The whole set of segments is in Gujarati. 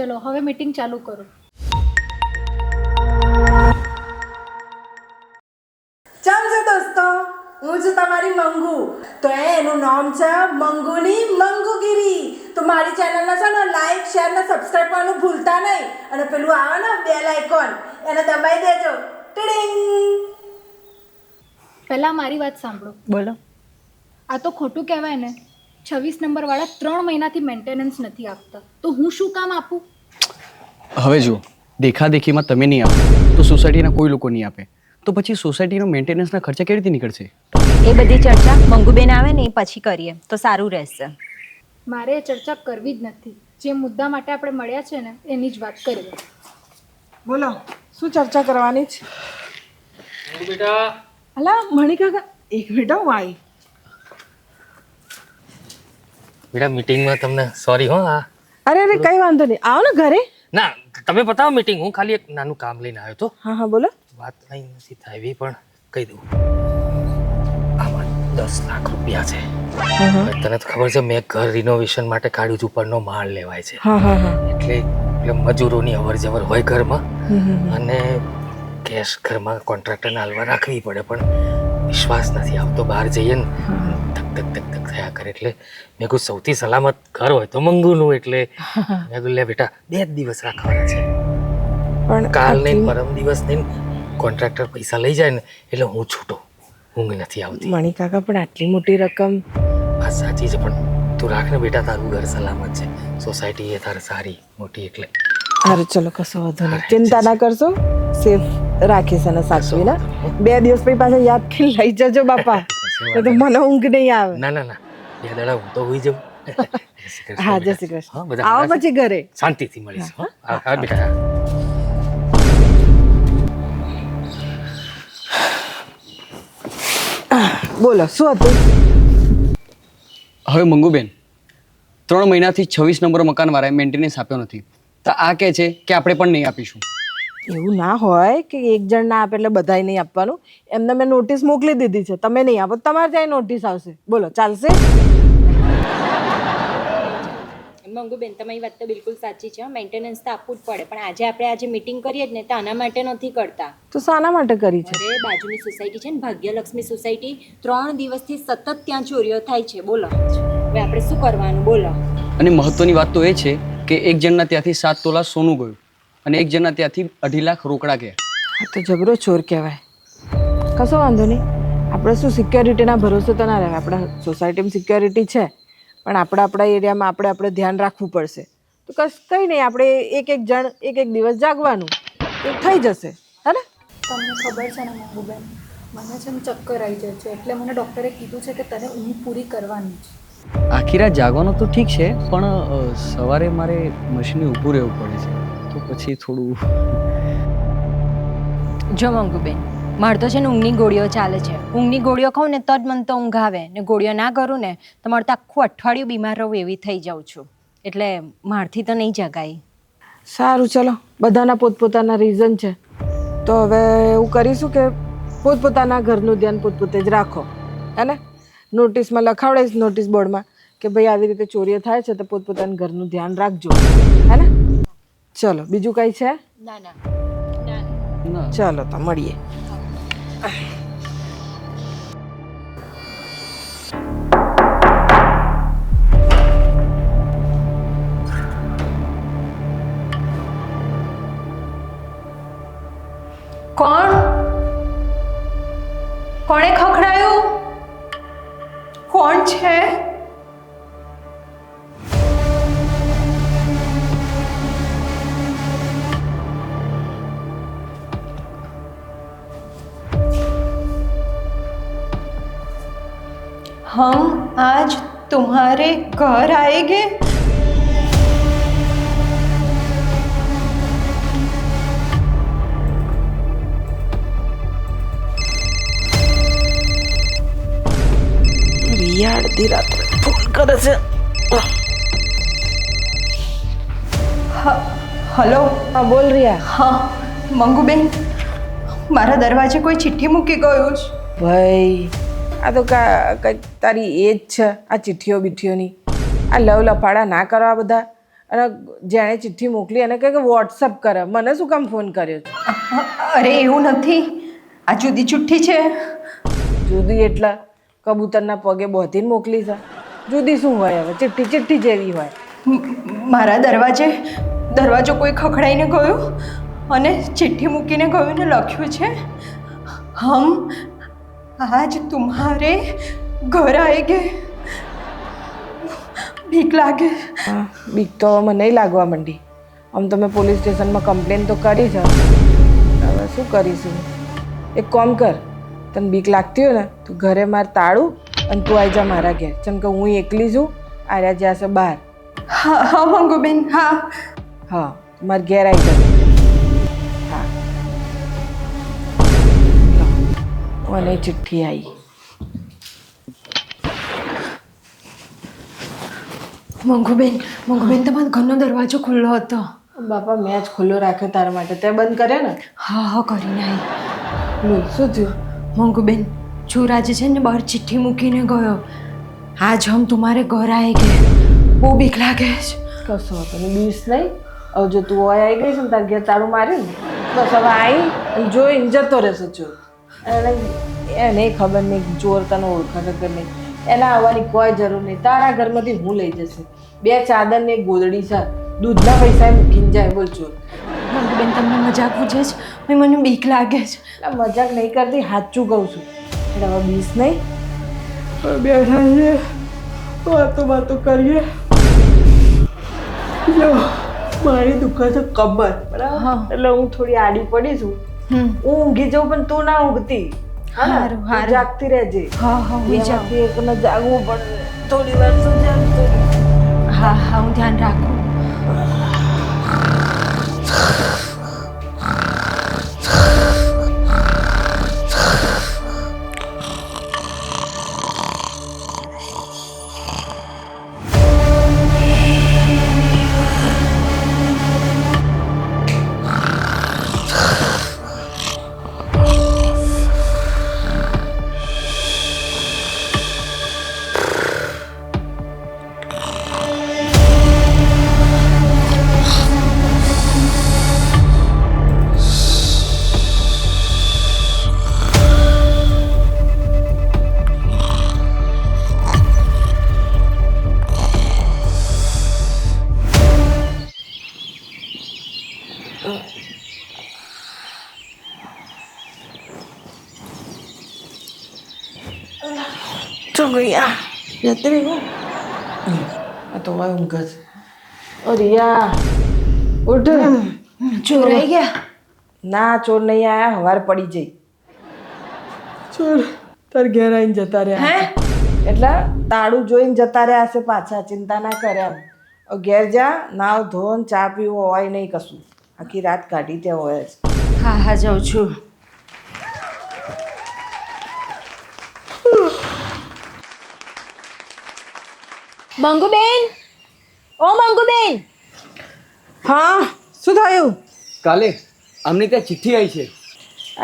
ચલો હવે મીટિંગ ચાલુ કરો. દોસ્તો? હું છું તમારી મંગુ. તો એનું નામ છે મંગુની મંગુગીરી. તો મારી ચેનલને છે ને લાઈક શેર ને સબસ્ક્રાઈબ કરવાનું ભૂલતા નહીં. અને પેલું આવે ને બેલ આઇકોન એને દબાઈ દેજો. ટીડિંગ પહેલાં મારી વાત સાંભળો. બોલો. આ તો ખોટું કહેવાય ને. છવ્વીસ નંબરવાળા ત્રણ મહિનાથી મેન્ટેનન્સ નથી આપતા. તો હું શું કામ આપું? હવે જુઓ દેખાદેખીમાં તમે નહીં આપો તો સોસાયટીના કોઈ લોકો નહીં આપે. તો પછી સોસાયટીનો મેન્ટેનન્સના ખર્ચા કેવી રીતે નીકળશે? એ બધી ચર્ચા મંગુબેન આવે ને એ પછી કરીએ તો સારું રહેશે. મારે એ ચર્ચા કરવી જ નથી. જે મુદ્દા માટે આપણે મળ્યા છે ને એની જ વાત કરીએ. બોલો શું ચર્ચા કરવાની છે? બેટા અલા મણી એક મિનિટ હું આવી. બેટા મીટિંગમાં તમને સોરી હો આ. અરે અરે કઈ વાંધો નહીં. આવો ને ઘરે. ના તમે બતાવો મીટિંગ હું ખાલી એક નાનું કામ લઈને આવ્યો તો હા હા બોલો. વાત અહીં નથી થાય પણ કહી દઉં. આમાં દસ લાખ રૂપિયા છે. તને તો ખબર છે મેં ઘર રિનોવેશન માટે કાઢ્યું છે ઉપરનો માળ લેવાય છે. હા હા હા. એટલે એટલે મજૂરોની અવર જવર હોય ઘરમાં. અને કેશ ઘરમાં કોન્ટ્રાક્ટરને હાલવા રાખવી પડે પણ વિશ્વાસ નથી આવતો બહાર જઈએ ને ધક ધક ધક થયા કરે એટલે મેં કહું સૌથી સલામત ઘર હોય તો મંગુનું એટલે. મેં કહ્યું લે બેટા બે જ દિવસ રાખવાના છે. પણ કાલ નહીં પરમ દિવસ નહીં કોન્ટ્રાક્ટર પૈસા લઈ જાય ને એટલે હું છૂટો ઊંઘ નથી આવતી. મણી કાકા પણ આટલી મોટી રકમ? વાત સાચી છે પણ તું રાખ ને બેટા તારું ઘર સલામત છે. સોસાયટી એ તારે સારી મોટી એટલે. સારું ચલો કશો વાંધો નહીં. ચિંતા ના કરશો. સેફ રાખીશ અને સાચવીને. બે દિવસ પછી પાછા યાદ કરી લઈ જજો બાપા. નહીં તો મને ઊંઘ નહીં આવે. ના ના ના. બે દાડા હું તો હોઈ જાઉં. જય શ્રી કૃષ્ણ. હા જય શ્રી કૃષ્ણ આવો પછી ઘરે. શાંતિથી મળીશું હા. હા. બેટા. બોલો શું હતું? હવે મંગુબેન ત્રણ મહિનાથી છવ્વીસ નંબર મકાનવાળાએ મેન્ટેનન્સ આપ્યો નથી. તો આ કહે છે કે આપણે પણ નહીં આપીશું? એવું ના હોય કે એક જણ ના આપે એટલે બધાય નહીં આપવાનું. એમને મેં નોટિસ મોકલી દીધી છે. તમે નહીં આપો તમારે ત્યાં નોટિસ આવશે. બોલો ચાલશે? મંગુબેન તમારી વાત તો બિલકુલ સાચી છે. મેન્ટેનન્સ તો આપવું જ પડે. પણ આજે આપણે આજે મીટિંગ કરીએ જ ને તો આના માટે નથી કરતા. તો શાના માટે કરી છે? અરે બાજુની સોસાયટી છે ને ભાગ્યલક્ષ્મી સોસાયટી ત્રણ દિવસથી સતત ત્યાં ચોરીઓ થાય છે. બોલો. હવે આપણે શું કરવાનું? બોલો. અને મહત્વની વાત તો એ છે કે એક જણના ત્યાંથી સાત તોલા સોનું ગયું. અને એક જણા ત્યાંથી અઢી લાખ રોકડા ગયા આ તો જબરો ચોર કહેવાય. કશો વાંધો નહીં. આપણે શું સિક્યોરિટીના ભરોસે તો ના રહેવાય. આપણા સોસાયટીમાં સિક્યોરિટી છે. પણ આપણા આપણા એરિયામાં આપણે આપણે ધ્યાન રાખવું પડશે. તો કશ કંઈ નહીં આપણે એક એક જણ એક એક દિવસ જાગવાનું. એ થઈ જશે. હે ને? તમને ખબર છે ને મહુબેન? મને છે ને ચક્કર આવી જાય છે. એટલે મને ડૉક્ટરે કીધું છે કે તને ઊંઘ પૂરી કરવાની છે. આખી રાત જાગવાનું તો ઠીક છે પણ સવારે મારે મશીને ઊભું રહેવું પડે છે. તો પછી થોડું જો મંગુબેન મારે તો છે ને ઊંઘની ગોળીઓ ચાલે છે. ઊંઘની ગોળીઓ ખાઉં ને તો જ મને તો ઊંઘ આવે. ને ગોળીઓ ના કરું ને તો મારે તો આખું અઠવાડિયું બીમાર રહું એવી થઈ જાઉં છું. એટલે મારથી તો નહીં જગાય. સારું ચલો. બધાના પોતપોતાના રીઝન છે. તો હવે એવું કરીશું કે પોતપોતાના ઘરનું ધ્યાન પોતપોતે જ રાખો. હે ને? નોટિસમાં લખાવડાવીશ નોટિસ બોર્ડમાં કે ભાઈ આવી રીતે ચોરીઓ થાય છે તો પોતપોતાના ઘરનું ધ્યાન રાખજો. હે ને? ચલો બીજું કઈ છે? ના ના. ચાલો તો મળીએ. तुम्हारे घर आएंगे રિયા અડધી રાત્રે ફોન કરે છે હલો હા બોલ રિયા હા મંગુબેન મારા દરવાજે કોઈ ચિઠ્ઠી મૂકી ગયું છે ભાઈ આ તો કા કંઈક તારી એજ છે આ ચિઠ્ઠીઓ બિઠ્ઠીઓની. આ લવ લફાડા ના કરવા બધા. અને જેણે ચિઠ્ઠી મોકલી એને કહે કે વોટ્સઅપ કરે. મને શું કામ ફોન કર્યો છે? અરે એવું નથી. આ જુદી ચુઠ્ઠી છે. જુદી એટલે કબૂતરના પગે બોધીને મોકલી છે. જુદી શું હોય હવે? ચિઠ્ઠી ચિઠ્ઠી જેવી હોય. મારા દરવાજે દરવાજો કોઈ ખખડાઈને ગયો? અને ચિઠ્ઠી મૂકીને ગયું ને લખ્યું છે હમ આજ તુમ્હારે ઘર આએગે બીક લાગે. બીક તો મને લાગવા માંડી. આમ તમે પોલીસ સ્ટેશનમાં કમ્પ્લેન તો કરી છે. હવે શું કરીશું? એક કોમ કર તને બીક લાગતી હોય ને તું ઘરે માર તાળું અને તું આવી જા મારા ઘેર. જેમ કે હું એકલી છું આર્યા જ્યાં છે બહાર. હા હા મંગુબેન હા. હા મારા ઘેર આવી જા. મને ચિઠ્ઠી આવી મંગુબેન મંગુબેન તમારો ઘરનો દરવાજો ખુલ્લો હતો. બાપા મેં જ ખુલ્લો રાખ્યો તારા માટે. તે બંધ કર્યો ને? હા હા કરીને આવી લો શું થયું? મંગુબેન ચોર આજે છે ને બહાર ચિઠ્ઠી મૂકીને ગયો. આજ હમ તમારે ઘર આવી ગયા બહુ બીક લાગે છે. કશો હતો ને બીસ નહીં. હવે જો તું ઓય આવી ગઈ છે ને તાર ઘેર તારું માર્યું ને બસ હવે આવી અને જોઈને જતો રહેશે ચોર એને એને ખબર નહીં ચોર તને ઓળખે નહીં. એના આવવાની કોઈ જરૂર નહીં. તારા ઘરમાંથી હું લઈ જશે. બે ચાદર ને ગોદડી છે. દૂધના પૈસા મૂકીને જાય બોલ ચોર. બેન તમને મજાક પૂછે છે? મને બીક લાગે છે. મજાક નહીં કરતી સાચું કહું છું. એટલે હવે બીસ નહીં. બેઠા છે. વાતો વાતો કરીએ. જો મારી દુકાન છે કમર બરાબર એટલે હું થોડી આડી પડી છું. હું ઊંઘી જાઉં પણ તું ના ઊંઘતી? હારું, હારું. જાગતી રહેજે. હા હા હું જાગવું પડશે થોડી વાર જાગતું હા હા હું ધ્યાન રાખું. આ તો હવે ઊંઘ જ ઓ રિયા ઉઠ ચોર આવી ગયા ના ચોર નહીં આયા હવાર પડી જઈ ચોર તાર ઘેર આવીને જતા રહ્યા એટલે તાળું જોઈને જતા રહ્યા હશે પાછા ચિંતા ના કરે ઘેર જા નાવ ધોન ચા પીવો હોય નહીં કશું આખી રાત કાઢી ત્યાં હોય હા હા જાઉં છું મંગુબેન? ઓ મંગુબેન! હા શું થયું? કાલે અમને ત્યાં ચિઠ્ઠી આવી છે.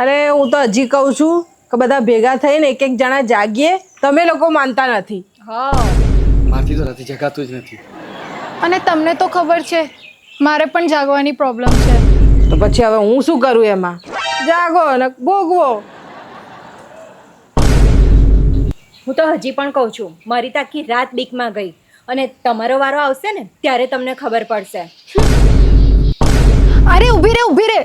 અરે હું તો હજી કહું છું કે બધા ભેગા થઈને એક એક જણા જાગીએ. તમે લોકો માનતા નથી. મારથી તો નથી જગાતું જ નથી. અને તમને તો ખબર છે મારે પણ જાગવાની પ્રોબ્લેમ છે. તો પછી હવે હું શું કરું એમાં? જાગો અને ભોગવો. હું તો હજી પણ કહું છું મારી તાકી રાત બીકમાં ગઈ. અને તમારો વારો આવશે ને ત્યારે તમને ખબર પડશે. અરે ઊભી રે ઊભી રે.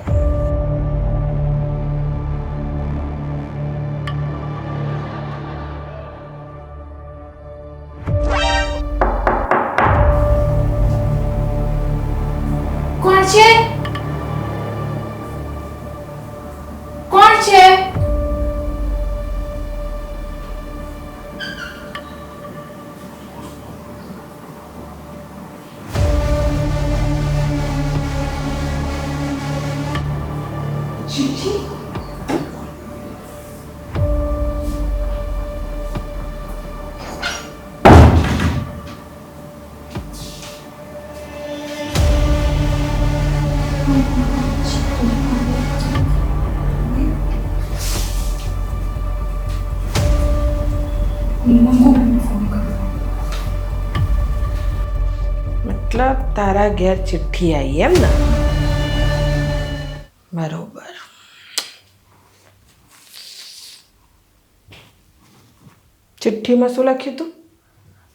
મતલબ તારા ઘેર ચિઠ્ઠી આવી એમ ને બરોબર ચિઠ્ઠીમાં શું લખ્યું તું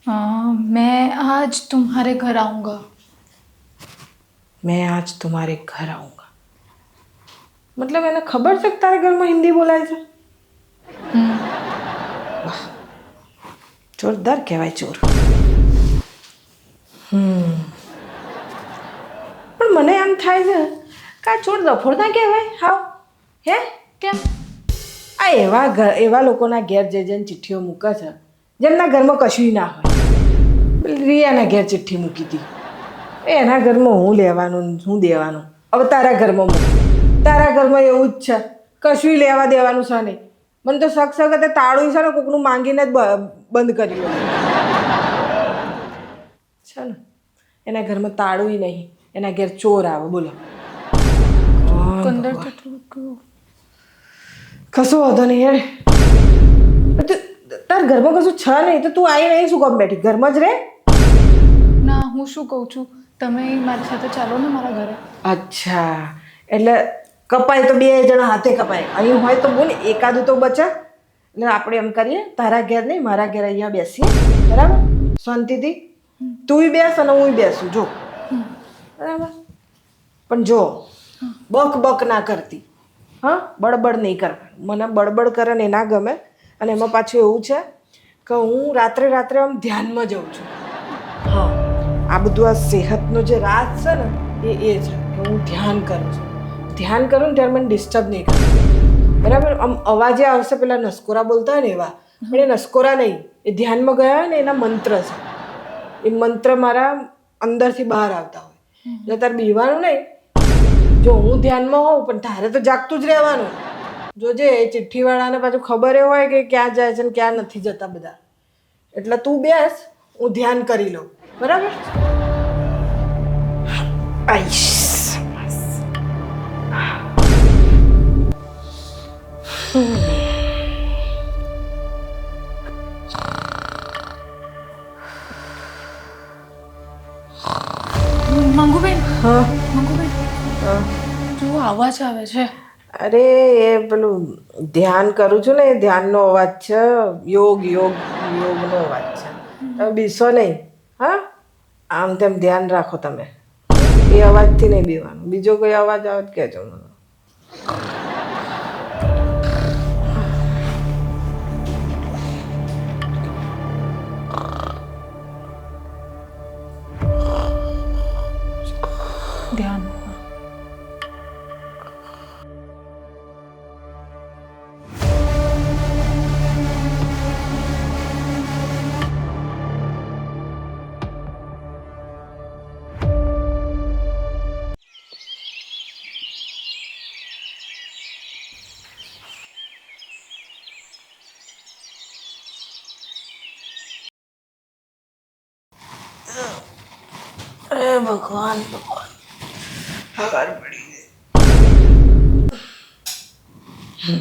हाँ, मैं आज तुम्हारे घर आऊँगा मैं आज तुम्हारे घर आऊंगा મતલબ એને ખબર છે કે તારા ઘરમાં હિન્દી બોલાય છે વાહ જોરદાર કહેવાય ચોર હમ પણ મને એમ થાય છે કે આ ચોર દફોડ ના કહેવાય હાવ હે કેમ આ એવા ઘર એવા લોકોના ઘેર જે જઈને ચિઠ્ઠીઓ મૂકે છે જેમના ઘરમાં કશું ના હોય પેલી રિયાના ઘેર ચિઠ્ઠી મૂકી હતી એ એના ઘરમાં હું લેવાનું ને હું દેવાનું? હવે તારા ઘરમાં મૂક. તારા ઘરમાં એવું જ છે. કશું લેવા દેવાનું છે નહીં. મને તો શક શક તાળું છે ને કોકનું માંગીને જ બંધ કરી લો. છે ને? એના ઘરમાં તાળું નહીં. એના ઘેર ચોર આવે બોલો. કશું વાંધો નહીં યાર તું તાર ઘરમાં કશું છે નહીં. તો તું આવી નહીં શું કામ બેઠી? ઘરમાં જ રે? ના હું શું કહું છું? તમે મારી સાથે ચાલો ને મારા ઘરે. અચ્છા. એટલે કપાય તો બે જણા હાથે કપાય. અહીં હોય તો બોલ એકાદું તો બચે. એટલે આપણે એમ કરીએ તારા ઘેર નહીં મારા ઘેર અહીંયા બેસીએ. બરાબર? શાંતિથી. તુંય બેસ અને હું બેસું. જો. બરાબર? પણ જો બક બક ના કરતી. હા? બળબડ નહીં કરવાનું મને બળબડ કરે ને એ ના ગમે. અને એમાં પાછું એવું છે કે હું રાત્રે રાત્રે આમ ધ્યાનમાં જાઉં છું. આ બધું આ સેહતનો જે રાજ છે ને એ એ છે કે હું ધ્યાન કરું છું. ધ્યાન કરું ને ત્યારે મને ડિસ્ટર્બ નહીં કરે. બરાબર? આમ અવાજે આવશે પેલા નસકોરા બોલતા હોય ને એવા. પણ એ નસકોરા નહીં એ ધ્યાનમાં ગયા હોય ને એના મંત્ર છે. એ મંત્ર મારા અંદરથી બહાર આવતા હોય. એટલે તારે બીવાનું નહીં. જો હું ધ્યાનમાં હોઉં પણ તારે તો જાગતું જ રહેવાનું. જોજે એ ચિઠ્ઠીવાળાને પાછું ખબર એ હોય કે ક્યાં જાય છે ને ક્યાં નથી જતા બધા. એટલે તું બેસ હું ધ્યાન કરી લઉં. બરાબર? આઈશ મંગુબેન? હા. મંગુબેન? જો અવાજ આવે છે. અરે એ પેલું ધ્યાન કરું છું ને એ ધ્યાનનો અવાજ છે. યોગ યોગ યોગનો અવાજ છે. બીસો નહીં. આમ તેમ ધ્યાન રાખો તમે. એ અવાજથી નહીં બીવાનું. બીજો કોઈ અવાજ આવે કહેજો મને. અરે ભગવાન. ભગવાન ખબર પડી ગઈ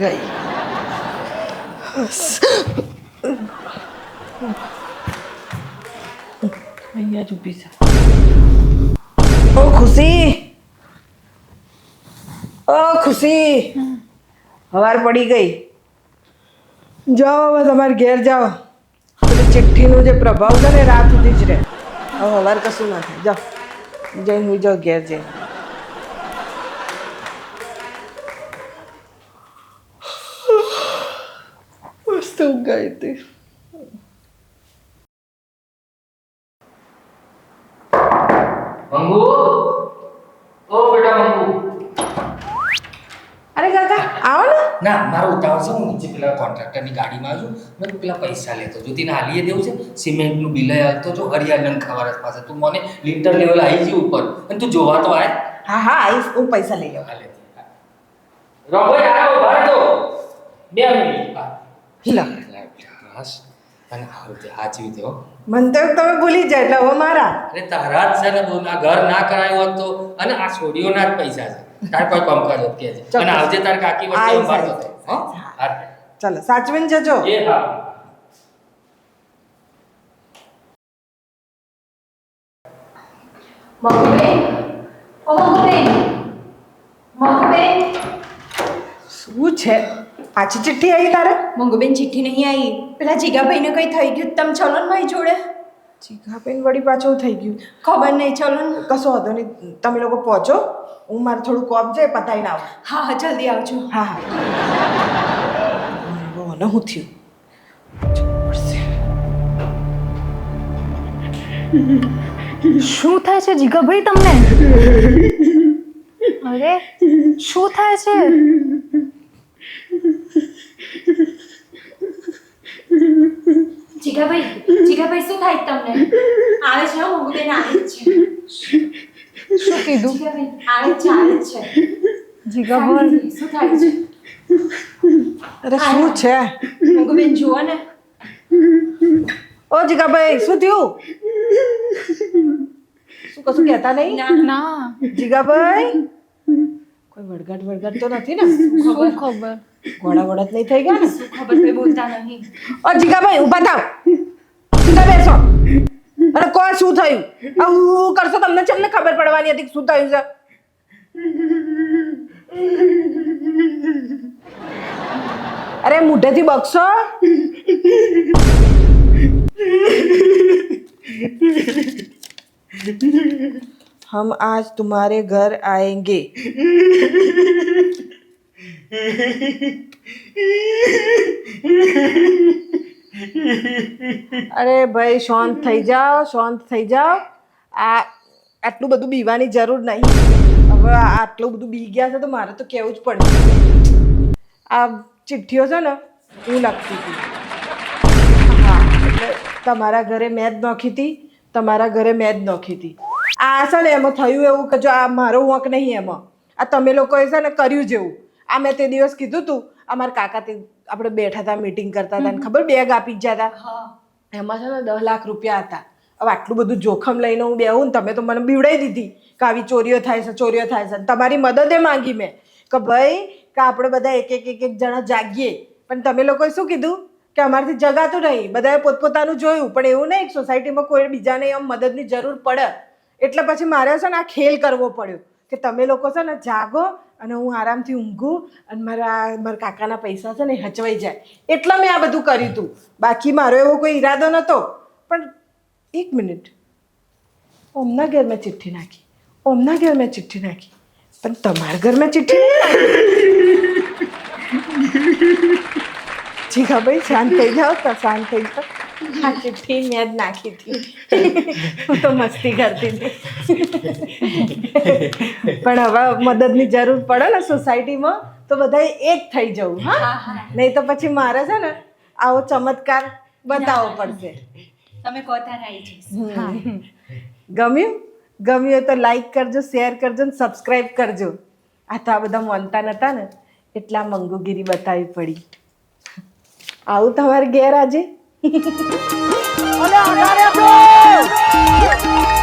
ગઈ. અહીંયા જ ઊભી છે. ઓ ખુશી. ઓ ખુશી. હવાર પડી ગઈ. જાઓ હવે તમારે ઘેર જાઓ. ચિઠ્ઠીનો જે પ્રભાવ છે ને રાત સુધી જ રહે. હવે હવાર કશું ના થાય જાઓ જઈને હું જાઉં ઘેર જઈને મસ્ત ઊંઘ આવી હતી મંગુ ઓ બેટા મંગુ અરે કાકા આવો ને મારો ઉતાવળ છે હું નીચે પેલા કોન્ટ્રાક્ટરની ગાડીમાં આવ્યો છું મેં પેલા પૈસા લેતો જો. તેને હાલીએ દેવું છે સિમેન્ટનું બિલ હતો જો હરિયાણન ખબર પાસે તું મને લીટર લેવલ આવી ગયું ઉપર. અને તું જોવા તો આય. હા હા આવીશ હું પૈસા લઈ લઉં. હાલે રોભાઈ આવો બહાર બે મિનિટ. હા. અને હાલ તે હાચવી દે હો. મને તો તમે ભૂલી જાય એટલે હવે મારા. અરે તારા જ છે ને ઘર ના કરાયું હોત તો. અને આ છોડીઓના જ પૈસા છે. તાર કોઈ કામ કરજો કે અને આવજે તાર કાકી વચ્ચે. થાય. હો? ચાલો સાચવીન જજો. એ હા. મંગુબેન ઓ શું છે? પાછી ચિઠ્ઠી આવી તારે? મંગુબેન ચિઠ્ઠી નહીં આવી પેલા જીગાભાઈને કંઈ થઈ ગયું તમ ચલો ને મારી જોડે? ચીકાપીને વળી પાછું થઈ ગયું. ખબર? નહીં ચલો ને. કશો વાંધો નહીં. તમે લોકો પહોંચો. હું મારે થોડું કોપ છે પતાવીને આવું. હા હા જલ્દી આવજો. હા હા. અને હું થયું? શું થાય છે જીગાભાઈ તમને? અરે શું થાય છે? જીગાભાઈ શું થાય તમને. આવે છે હો, મંગુબેન આવે છે. શું કીધું? આવે છે આવે છે. છે જીગાભાઈ શું થાય છે? અરે શું છે? મંગુબેન જુઓ ને. ઓ જીગાભાઈ શું થયું? શું કશું કહેતા નહીં? ના જીગાભાઈ? કોઈ વળગાટ વળગાટ તો નથી ને? શું ખબર? ઘોડા વડત નહીં થઈ ગયા ને? શું ખબર કોઈ બોલતા નહીં. ઓ જીગાભાઈ ઊભા થાવ. સીધા બેસો અરે કોઈ શું થયું આ હું કરશો તમને ચમને ખબર પડવાની હતી કે શું થયું છે અરે મુઢેથી બગશો हम आज तुम्हारे घर आएंगे અરે ભાઈ, શાંત થઈ જાઓ, શાંત થઈ જાઓ. આ, આટલું બધું બીવાની જરૂર નહીં. હવે આટલું બધું બી ગયા છે તો મારે તો કહેવું જ પડશે. આ ચિઠ્ઠીઓ છે ને, હું લખતી હતી. હા તમારા ઘરે મેં જ નોખી હતી, તમારા ઘરે મેં જ નોખી હતી. આ છે ને, એમાં થયું એવું કે જો આ મારો વોંક નહીં એમાં. આ તમે લોકોએ છે ને કર્યું જેવું. આ મેં તે દિવસ કીધું તું અમારા કાકા તે આપણે બેઠા હતા મીટિંગ કરતા હતા ખબર? બેગ આપી જ જતા. એમાં છે ને દસ લાખ રૂપિયા હતા. હવે આટલું બધું જોખમ લઈને હું બેહું ને તમે તો મને બીવડાવી દીધી કે આવી ચોરીઓ થાય છે ચોરીઓ થાય છે. તમારી મદદે માંગી મેં કે ભાઈ કે આપણે બધા એક એક એક એક જણા જાગીએ. પણ તમે લોકોએ શું કીધું? કે અમારથી જગાતું નહીં. બધાએ પોતપોતાનું જોયું. પણ એવું નહીં સોસાયટીમાં કોઈ બીજાને એમ મદદની જરૂર પડે. એટલે પછી મારે છે ને આ ખેલ કરવો પડ્યો. કે તમે લોકો છે ને જાગો અને હું આરામથી ઊંઘું અને મારા મારા કાકાના પૈસા છે ને હચવાઈ જાય. એટલે મેં આ બધું કર્યું હતું બાકી મારો એવો કોઈ ઈરાદો નહોતો પણ એક મિનિટ. ઓમના ઘર મેં ચિઠ્ઠી નાખી. ઓમના ઘર મેં ચિઠ્ઠી નાખી. પણ તમારા ઘર મેં ચિઠ્ઠી નાખી. ભાઈ, શાંત થઈ જાઓ શાંત થઈ જાઓ. આ ચિઠ્ઠી મેં જ નાખી હતી. હું તો મસ્તી કરતી હતી. પણ હવે મદદની જરૂર પડે ને સોસાયટીમાં તો બધા એક થઈ જવું હા? નહીં તો પછી મારે છે ને આવો ચમત્કાર બતાવવો પડશે. તમે કોતા રહી ગમ્યું? ગમ્યું તો લાઈક કરજો શેર કરજો ને સબસ્ક્રાઈબ કરજો. આ તો આ બધા માનતા નતા ને એટલા મંગુગીરી બતાવી પડી. આવું તમારે ઘેર આજે? અરે, અરે, અરે,